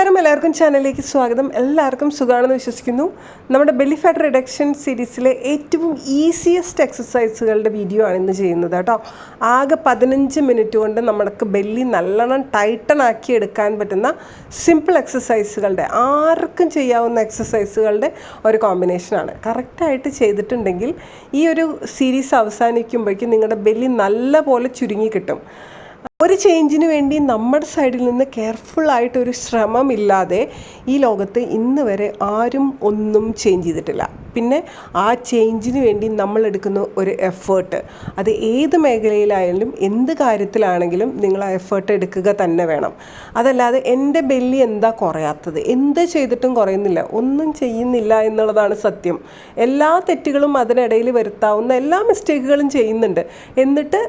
നമസ്കാരം എല്ലാവർക്കും ചാനലിലേക്ക് സ്വാഗതം എല്ലാവർക്കും സുഖമാണെന്ന് വിശ്വസിക്കുന്നു നമ്മുടെ ബെല്ലി ഫാറ്റ് റിഡക്ഷൻ സീരീസിലെ ഏറ്റവും ഈസിയസ്റ്റ് എക്സസൈസുകളുടെ വീഡിയോ ആണ് ഇന്ന് ചെയ്യുന്നത് കേട്ടോ ആകെ പതിനഞ്ച് മിനിറ്റ് കൊണ്ട് നമ്മൾക്ക് ബെല്ലി നല്ലോണം ടൈറ്റൺ ആക്കി എടുക്കാൻ പറ്റുന്ന സിമ്പിൾ എക്സസൈസുകളുടെ ആർക്കും ചെയ്യാവുന്ന എക്സസൈസുകളുടെ ഒരു കോമ്പിനേഷനാണ് കറക്റ്റായിട്ട് ചെയ്തിട്ടുണ്ടെങ്കിൽ ഈ ഒരു സീരീസ് അവസാനിക്കുമ്പോഴേക്കും നിങ്ങളുടെ ബെല്ലി നല്ല പോലെ ചുരുങ്ങി കിട്ടും ഒരു ചേഞ്ചിന് വേണ്ടി നമ്മുടെ സൈഡിൽ നിന്ന് കെയർഫുള്ളായിട്ടൊരു ശ്രമമില്ലാതെ ഈ ലോകത്ത് ഇന്ന് വരെ ആരും ഒന്നും ചേഞ്ച് ചെയ്തിട്ടില്ല പിന്നെ ആ ചേഞ്ചിന് വേണ്ടി നമ്മൾ എടുക്കുന്ന ഒരു എഫേർട്ട് അത് ഏത് മേഖലയിലായാലും എന്ത് കാര്യത്തിലാണെങ്കിലും നിങ്ങൾ ആ എഫേർട്ട് എടുക്കുക തന്നെ വേണം അതല്ലാതെ എൻ്റെ ബെല്ലി എന്താ കുറയാത്തത് എന്ത് ചെയ്തിട്ടും കുറയുന്നില്ല ഒന്നും ചെയ്യുന്നില്ല എന്നുള്ളതാണ് സത്യം എല്ലാ തെറ്റുകളും അതിനിടയിൽ വരുത്താവുന്ന എല്ലാ മിസ്റ്റേക്കുകളും ചെയ്യുന്നുണ്ട് എന്നിട്ട്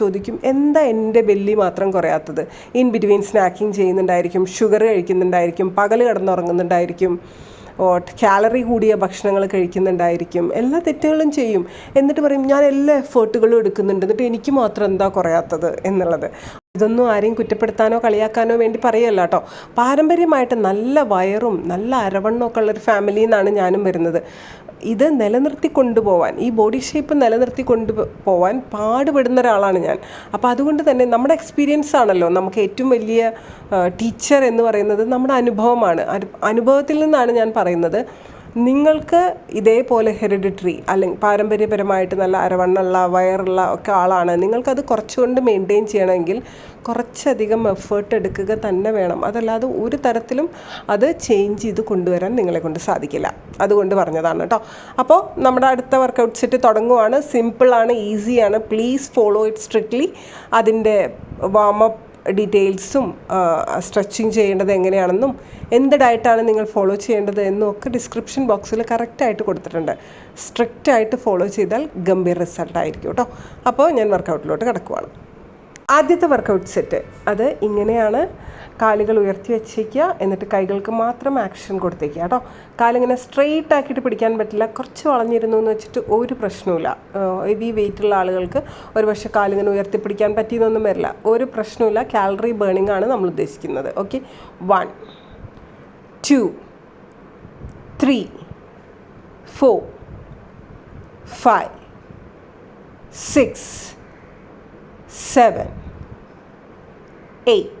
ചോദിക്കും എന്താ എൻ്റെ ബെല്ലി മില്ലി മാത്രം കുറയാത്തത് ഇൻ ബിറ്റ്വീൻ സ്നാക്കിംഗ് ചെയ്യുന്നുണ്ടായിരിക്കും ഷുഗർ കഴിക്കുന്നുണ്ടായിരിക്കും പകൽ കിടന്നുറങ്ങുന്നുണ്ടായിരിക്കും ഓട്ട് കാലറി കൂടിയ ഭക്ഷണങ്ങൾ കഴിക്കുന്നുണ്ടായിരിക്കും എല്ലാ തെറ്റുകളും ചെയ്യും എന്നിട്ട് പറയും ഞാൻ എല്ലാ എഫേർട്ടുകളും എടുക്കുന്നുണ്ട് എന്നിട്ട് എനിക്ക് മാത്രം എന്താ കുറയാത്തത് എന്നുള്ളത് ഇതൊന്നും ആരെയും കുറ്റപ്പെടുത്താനോ കളിയാക്കാനോ വേണ്ടി പറയല്ല കേട്ടോ പാരമ്പര്യമായിട്ട് നല്ല വയറും നല്ല അരവണ്ണമൊക്കെ ഉള്ളൊരു ഫാമിലിയിൽ നിന്നാണ് ഞാനും വരുന്നത് ഇത് നിലനിർത്തി കൊണ്ടുപോവാൻ ഈ ബോഡി ഷേപ്പ് നിലനിർത്തി കൊണ്ടു പോവാൻ പാടുപെടുന്ന ഒരാളാണ് ഞാൻ അപ്പോൾ അതുകൊണ്ട് തന്നെ നമ്മുടെ എക്സ്പീരിയൻസ് ആണല്ലോ നമുക്ക് ഏറ്റവും വലിയ ടീച്ചർ എന്ന് പറയുന്നത് നമ്മുടെ അനുഭവമാണ് അനുഭവത്തിൽ നിന്നാണ് ഞാൻ പറയുന്നത് നിങ്ങൾക്ക് ഇതേപോലെ ഹെറിഡിറ്ററി അല്ലെങ്കിൽ പാരമ്പര്യപരമായിട്ട് നല്ല അരവണ്ണുള്ള വയറുള്ള ഒക്കെ ആളാണ് നിങ്ങൾക്കത് കുറച്ചുകൊണ്ട് മെയിൻറ്റെയിൻ ചെയ്യണമെങ്കിൽ കുറച്ചധികം എഫേർട്ട് എടുക്കുക തന്നെ വേണം അതല്ലാതെ ഒരു തരത്തിലും അത് ചേഞ്ച് ചെയ്ത് കൊണ്ടുവരാൻ നിങ്ങളെ കൊണ്ട് സാധിക്കില്ല അതുകൊണ്ട് പറഞ്ഞതാണ് കേട്ടോ അപ്പോൾ നമ്മുടെ അടുത്ത വർക്കൗട്ട് സെറ്റ് തുടങ്ങുവാണ് സിമ്പിളാണ് ഈസിയാണ് പ്ലീസ് ഫോളോ ഇറ്റ് സ്ട്രിക്ട്ലി അതിൻ്റെ വാമപ്പ് ഡീറ്റെയിൽസും സ്ട്രെച്ചിങ് ചെയ്യേണ്ടത് എങ്ങനെയാണെന്നും എന്ത് ഡയറ്റാണ് നിങ്ങൾ ഫോളോ ചെയ്യേണ്ടത് എന്നും ഒക്കെ ഡിസ്ക്രിപ്ഷൻ ബോക്സിൽ കറക്റ്റായിട്ട് കൊടുത്തിട്ടുണ്ട് സ്ട്രിക്റ്റ് ആയിട്ട് ഫോളോ ചെയ്താൽ ഗംഭീർ റിസൾട്ടായിരിക്കും കേട്ടോ അപ്പോൾ ഞാൻ വർക്കൗട്ടിലോട്ട് കിടക്കുവാണ് ആദ്യത്തെ വർക്കൗട്ട് സെറ്റ് അത് ഇങ്ങനെയാണ് കാലുകൾ ഉയർത്തി വെച്ചേക്കുക എന്നിട്ട് കൈകൾക്ക് മാത്രം ആക്ഷൻ കൊടുത്തേക്കുക കേട്ടോ കാലിങ്ങനെ സ്ട്രെയിറ്റ് ആക്കിയിട്ട് പിടിക്കാൻ പറ്റില്ല കുറച്ച് വളഞ്ഞിരുന്നു എന്ന് വെച്ചിട്ട് ഒരു പ്രശ്നവുമില്ല ഹെവി വെയിറ്റുള്ള ആളുകൾക്ക് ഒരു പക്ഷെ കാലിങ്ങനെ ഉയർത്തി പിടിക്കാൻ പറ്റിയെന്നൊന്നും വരില്ല ഒരു പ്രശ്നവുമില്ല കാലറി ബേണിംഗ് ആണ് നമ്മൾ ഉദ്ദേശിക്കുന്നത് okay one two three four five six seven eight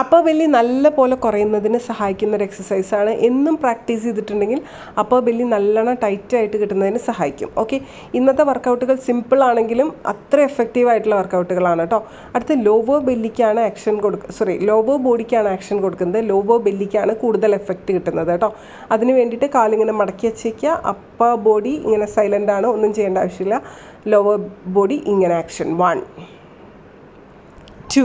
Upper belly നല്ല പോലെ കുറയുന്നതിന് സഹായിക്കുന്ന ഒരു എക്സസൈസാണ് എന്നും പ്രാക്ടീസ് ചെയ്തിട്ടുണ്ടെങ്കിൽ അപ്പബെല്ലി നല്ലോണം ടൈറ്റായിട്ട് കിട്ടുന്നതിന് സഹായിക്കും ഓക്കെ ഇന്നത്തെ വർക്കൗട്ടുകൾ സിമ്പിൾ ആണെങ്കിലും അത്ര എഫക്റ്റീവ് ആയിട്ടുള്ള വർക്കൗട്ടുകളാണ് കേട്ടോ അടുത്ത ലോവോ ബെല്ലിക്കാണ് ആക്ഷൻ കൊടുക്കുക സോറി ലോവോ ബോഡിക്കാണ് ആക്ഷൻ കൊടുക്കുന്നത് ലോവോ ബെല്ലിക്കാണ് കൂടുതൽ എഫക്റ്റ് കിട്ടുന്നത് കേട്ടോ അതിന് വേണ്ടിയിട്ട് കാലിങ്ങനെ മടക്കി വെച്ചേക്കുക അപ്പ ബോഡി ഇങ്ങനെ സൈലൻ്റ് ആണ് ഒന്നും ചെയ്യേണ്ട ആവശ്യമില്ല ലോവർ ബോഡി ഇങ്ങനെ action one two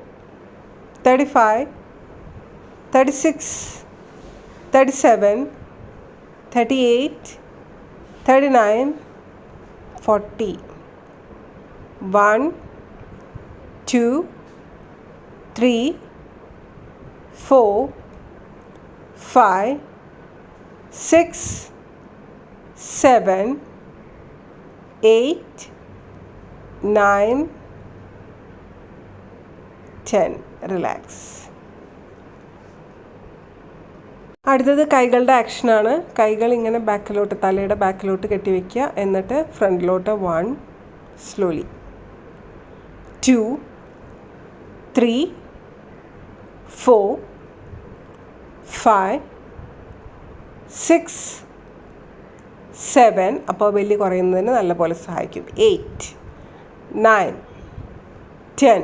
35, 36, 37, 38, 39, 40. 1, 2, 3, 4, 5, 6, 7, 8, 9, 10. Relax അടുത്തത് കൈകളുടെ ആക്ഷനാണ് കൈകൾ ഇങ്ങനെ ബാക്കിലോട്ട് തലയുടെ ബാക്കിലോട്ട് കെട്ടി എന്നിട്ട് ഫ്രണ്ടിലോട്ട് one slowly two three four five six seven അപ്പോൾ വലിയ കുറയുന്നതിന് നല്ലപോലെ സഹായിക്കും eight nine ten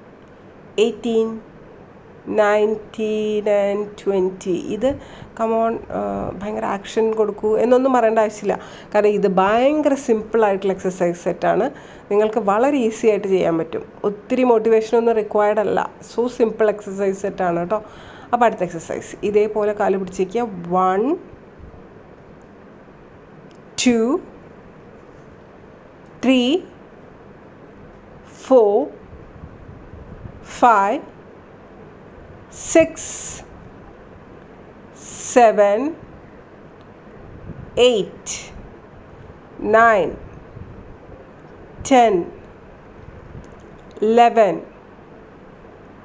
eighteen nineteen and twenty ഇത് കമോൺ ഭയങ്കര ആക്ഷൻ കൊടുക്കൂ എന്നൊന്നും പറയേണ്ട ആവശ്യമില്ല കാരണം ഇത് ഭയങ്കര സിമ്പിളായിട്ടുള്ള എക്സസൈസ് സെറ്റാണ് നിങ്ങൾക്ക് വളരെ ഈസി ആയിട്ട് ചെയ്യാൻ പറ്റും ഒത്തിരി മോട്ടിവേഷനൊന്നും റിക്വയർഡ് അല്ല സോ സിമ്പിൾ എക്സസൈസ് സെറ്റാണ് കേട്ടോ അപ്പോൾ അടുത്ത എക്സസൈസ് ഇതേപോലെ കാല് പിടിച്ചേക്കുക one two three four five, six, seven, eight, nine, ten, eleven,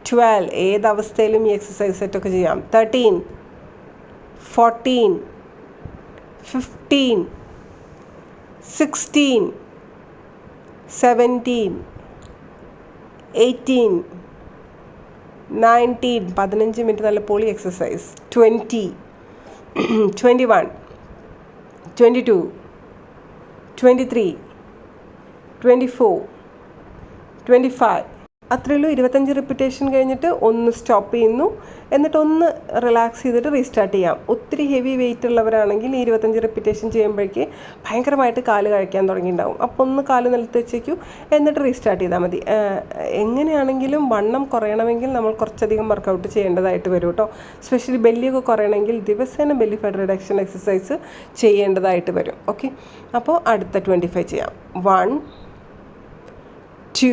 twelve ഏത് അവസ്ഥയിലും ഈ എക്സസൈസ് സെറ്റൊക്കെ ചെയ്യാം thirteen fourteen fifteen sixteen seventeen eighteen nineteen പതിനഞ്ച് മിനിറ്റ് നല്ല poly exercise twenty twenty one twenty two twenty three twenty four twenty five അത്രയേ ഉള്ളൂ ഇരുപത്തഞ്ച് റിപ്പിറ്റേഷൻ കഴിഞ്ഞിട്ട് ഒന്ന് സ്റ്റോപ്പ് ചെയ്യുന്നു എന്നിട്ട് ഒന്ന് റിലാക്സ് ചെയ്തിട്ട് റീസ്റ്റാർട്ട് ചെയ്യാം ഒത്തിരി ഹെവി വെയിറ്റ് ഉള്ളവരാണെങ്കിൽ ഈ ഇരുപത്തഞ്ച് റിപ്പിറ്റേഷൻ ചെയ്യുമ്പോഴേക്ക് ഭയങ്കരമായിട്ട് കാല് കഴിക്കാൻ തുടങ്ങിയിട്ടുണ്ടാവും അപ്പോൾ ഒന്ന് കാല് നിലത്ത് വെച്ചേക്കൂ എന്നിട്ട് റീസ്റ്റാർട്ട് ചെയ്താൽ മതി എങ്ങനെയാണെങ്കിലും വണ്ണം കുറയണമെങ്കിൽ നമ്മൾ കുറച്ചധികം വർക്കൗട്ട് ചെയ്യേണ്ടതായിട്ട് വരും കേട്ടോ സ്പെഷ്യലി ബെല്ലിയൊക്കെ കുറയണമെങ്കിൽ ദിവസേന ബെല്ലി ഫാറ്റ് റിഡക്ഷൻ എക്സസൈസ് ചെയ്യേണ്ടതായിട്ട് വരും ഓക്കെ അപ്പോൾ അടുത്ത ട്വൻറ്റി ഫൈവ് ചെയ്യാം one two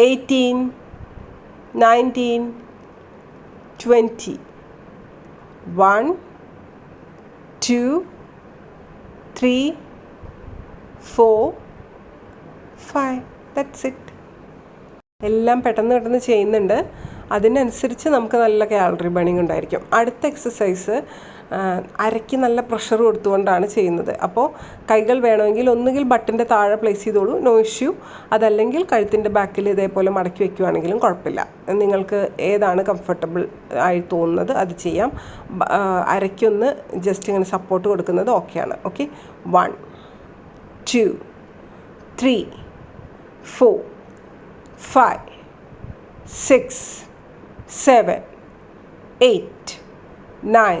18, 19, 20. 1, 2, 3, 4, 5. That's it. എല്ലാം പെട്ടെന്ന് പെട്ടെന്ന് ചെയ്യുന്നുണ്ട് അതിനനുസരിച്ച് നമുക്ക് നല്ല കാലറി ബേണിംഗ് ഉണ്ടായിരിക്കും അടുത്ത എക്സസൈസ് അരയ്ക്ക് നല്ല പ്രഷർ കൊടുത്തുകൊണ്ടാണ് ചെയ്യുന്നത് അപ്പോൾ കൈകൾ വേണമെങ്കിൽ ഒന്നുകിൽ ബട്ടിൻ്റെ താഴെ പ്ലേസ് ചെയ്തോളൂ നോ ഇഷ്യൂ അതല്ലെങ്കിൽ കഴുത്തിൻ്റെ ബാക്കിൽ ഇതേപോലെ മടക്കി വയ്ക്കുവാണെങ്കിലും കുഴപ്പമില്ല നിങ്ങൾക്ക് ഏതാണ് കംഫർട്ടബിൾ ആയി തോന്നുന്നത് അത് ചെയ്യാം അരയ്ക്കൊന്ന് ജസ്റ്റ് ഇങ്ങനെ സപ്പോർട്ട് കൊടുക്കുന്നത് ഓക്കെയാണ് okay one two three four five six seven eight nine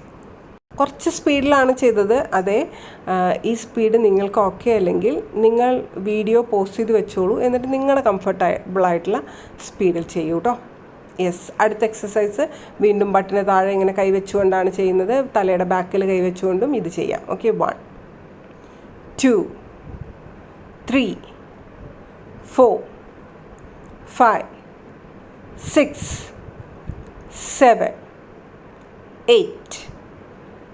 കുറച്ച് സ്പീഡിലാണ് ചെയ്തത് അതെ ഈ സ്പീഡ് നിങ്ങൾക്ക് ഓക്കെ അല്ലെങ്കിൽ നിങ്ങൾ വീഡിയോ പോസ്റ്റ് ചെയ്ത് വെച്ചോളൂ എന്നിട്ട് നിങ്ങളുടെ കംഫർട്ടബിളായിട്ടുള്ള സ്പീഡിൽ ചെയ്യൂ കേട്ടോ യെസ് അടുത്ത എക്സസൈസ് വീണ്ടും ബട്ടിന് താഴെ ഇങ്ങനെ കൈവച്ചുകൊണ്ടാണ് ചെയ്യുന്നത് തലയുടെ ബാക്കിൽ കൈവച്ചുകൊണ്ടും ഇത് ചെയ്യാം okay one two three four five six seven eight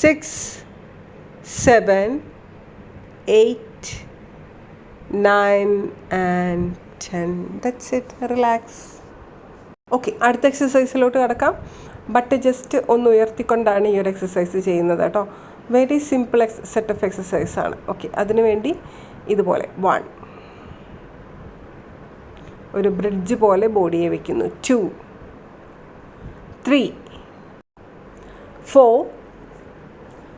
six seven eight nine and ten that's it relax okay അടുത്ത എക്സസൈസിലോട്ട് കിടക്കാം ബട്ട് ജസ്റ്റ് ഒന്ന് ഉയർത്തിക്കൊണ്ടാണ് ഈ ഒരു എക്സസൈസ് ചെയ്യുന്നത് കേട്ടോ very simple ex set of എക്സസൈസാണ് okay അതിനുവേണ്ടി ഇതുപോലെ വൺ ഒരു ബ്രിഡ്ജ് പോലെ ബോഡിയെ വെക്കുന്നു two three four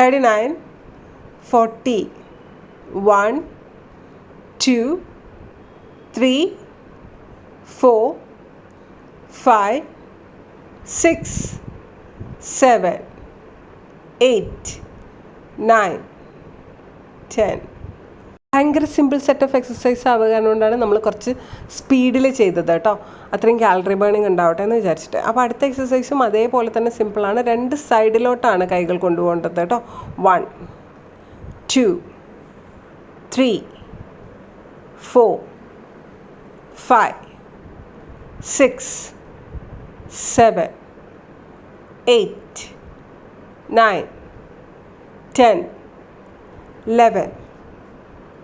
thirty nine forty one two three four five six seven eight nine ten ഭയങ്കര സിമ്പിൾ സെറ്റ് ഓഫ് എക്സസൈസ് ആവുക കാരണമുണ്ടാണ് നമ്മൾ കുറച്ച് സ്പീഡിൽ ചെയ്തത് കേട്ടോ അത്രയും കാലറി ബേണിംഗ് ഉണ്ടാവട്ടെ എന്ന് വിചാരിച്ചിട്ട് അപ്പോൾ അടുത്ത എക്സസൈസും അതേപോലെ തന്നെ സിമ്പിളാണ് രണ്ട് സൈഡിലോട്ടാണ് കൈകൾ കൊണ്ടുപോകേണ്ടത് കേട്ടോ one two three four five six seven eight nine ten eleven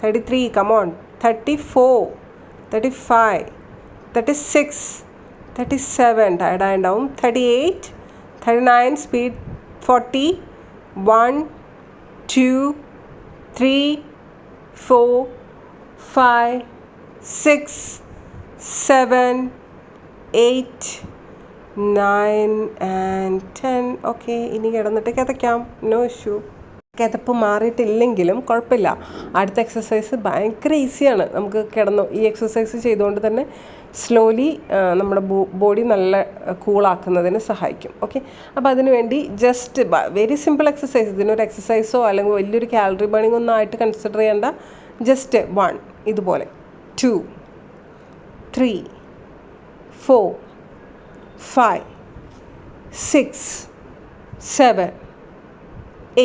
thirty three come on thirty four thirty five thirty six thirty seven ടയർഡായിണ്ടാവും thirty eight thirty nine speed forty one two three four five six seven eight nine and ten okay ഇനി കിടന്നിട്ട് കിതയ്ക്കാം no issue കിതപ്പ് മാറിയിട്ടില്ലെങ്കിലും കുഴപ്പമില്ല അടുത്ത exercise ഭയങ്കര ഈസിയാണ് നമുക്ക് കിടന്നു ഈ exercise ചെയ്തുകൊണ്ട് തന്നെ സ്ലോലി നമ്മുടെ ബോഡി നല്ല കൂളാക്കുന്നതിന് സഹായിക്കും ഓക്കെ അപ്പോൾ അതിനുവേണ്ടി ജസ്റ്റ് വെരി സിമ്പിൾ എക്സസൈസ് ഇതിനൊരു എക്സസൈസോ അല്ലെങ്കിൽ വലിയൊരു കാലറി ബേണിംഗ് ഒന്നും ആയിട്ട് കൺസിഡർ ചെയ്യേണ്ട ജസ്റ്റ് വൺ ഇതുപോലെ two three four five six seven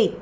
eight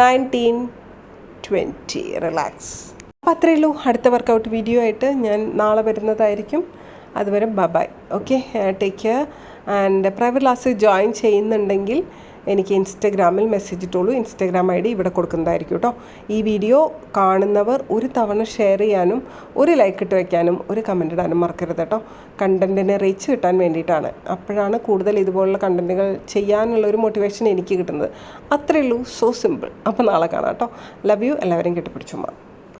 nineteen twenty relax അപ്പം അത്രയേ ഉള്ളൂ അടുത്ത വർക്കൗട്ട് വീഡിയോ ആയിട്ട് ഞാൻ നാളെ വരുന്നതായിരിക്കും അതുവരെ bye bye okay take care and private class join ചെയ്യുന്നുണ്ടെങ്കിൽ എനിക്ക് ഇൻസ്റ്റഗ്രാമിൽ മെസ്സേജ് ഇട്ടോളൂ ഇൻസ്റ്റഗ്രാം ഐ ഡി ഇവിടെ കൊടുക്കുന്നതായിരിക്കും കേട്ടോ ഈ വീഡിയോ കാണുന്നവർ ഒരു തവണ ഷെയർ ചെയ്യാനും ഒരു ലൈക്ക് ഇട്ട് വയ്ക്കാനും ഒരു കമൻ്റ് ഇടാനും മറക്കരുത് കേട്ടോ കണ്ടൻറ്റിനെ റീച്ച് കിട്ടാൻ വേണ്ടിയിട്ടാണ് അപ്പോഴാണ് കൂടുതൽ ഇതുപോലുള്ള കണ്ടൻറ്റുകൾ ചെയ്യാനുള്ള ഒരു മോട്ടിവേഷൻ എനിക്ക് കിട്ടുന്നത് അത്രയേ ഉള്ളൂ സോ സിമ്പിൾ അപ്പോൾ നാളെ കാണാം കേട്ടോ ലവ് യു എല്ലാവരും കെട്ടിപ്പിടിച്ചുമാ